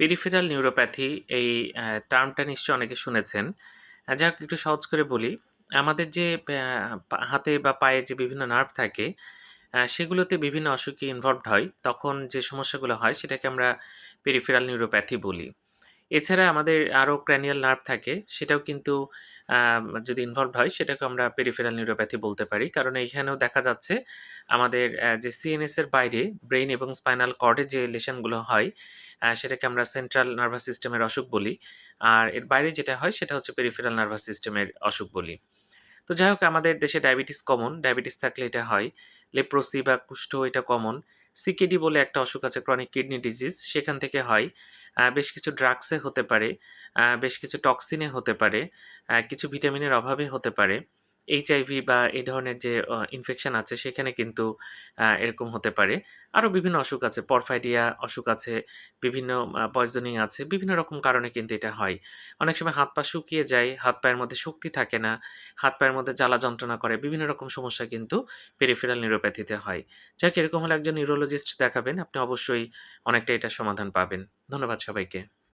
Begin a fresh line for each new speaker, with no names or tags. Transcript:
Peripheral neuropathy এই টার্মটা নিশ্চয়ই অনেকে শুনেছেন। যাক একটু সহজ করে বলি। আমাদের যে হাতে বা পায়ে যে বিভিন্ন নার্ভ থাকে, সেগুলোতে বিভিন্ন অসুখী ইনভলভড হয়। তখন যে সমস্যাগুলো হয় সেটাকে আমরা পেরিফেরাল নিউরোপ্যাথি বলি। এছাড়া আমাদের আরও ক্র্যানিয়াল নার্ভ থাকে, সেটাও কিন্তু যদি ইনভলভড হয় সেটাকে আমরা পেরিফেরাল নিউরোপ্যাথি বলতে পারি। কারণ এইখানেও দেখা যাচ্ছে আমাদের যে সিএনএস এর বাইরে ব্রেইন এবং স্পাইনাল কর্ডে যে লেশনগুলো হয়, সেটাকে আমরা সেন্ট্রাল নার্ভাস সিস্টেমের অসুখ বলি। আর এর বাইরে যেটা হয় সেটা হচ্ছে পেরিফেরাল নার্ভাস সিস্টেমের অসুখ বলি। তো যাই হোক আমাদের দেশে ডায়াবেটিস কমন। ডায়াবেটিস থাকলে এটা হয়। লেপ্রোসি বা কুষ্ঠ এটা কমন। সিকেডি বলে একটা অসুখ আছে ক্রনিক কিডনি ডিজিজ সেখান থেকে হয়। বেশ কিছু ড্রাগসে হতে পারে, বেশ কিছু টক্সিনে হতে পারে, কিছু ভিটামিনের অভাবে হতে পারে। এইচআইভি বা এই ধরনের যে ইনফেকশন আছে সেখানে কিন্তু এরকম হতে পারে। আরও বিভিন্ন অসুখ আছে, পরফাইডিয়া অসুখ আছে, বিভিন্ন পয়জনিং আছে। বিভিন্ন রকম কারণে কিন্তু এটা হয়। অনেক সময় হাত-পা শুকিয়ে যায়, হাত-পায়ের মধ্যে শক্তি থাকে না, হাত-পায়ের মধ্যে জ্বালা যন্ত্রণা করে। বিভিন্ন রকম সমস্যা কিন্তু পেরিফেরাল নিউরোপ্যাথিতে হয়। যাক এরকম হলে একজন নিউরোলজিস্ট দেখাবেন। আপনি অবশ্যই অনেকটা এটার সমাধান পাবেন। ধন্যবাদ সবাইকে।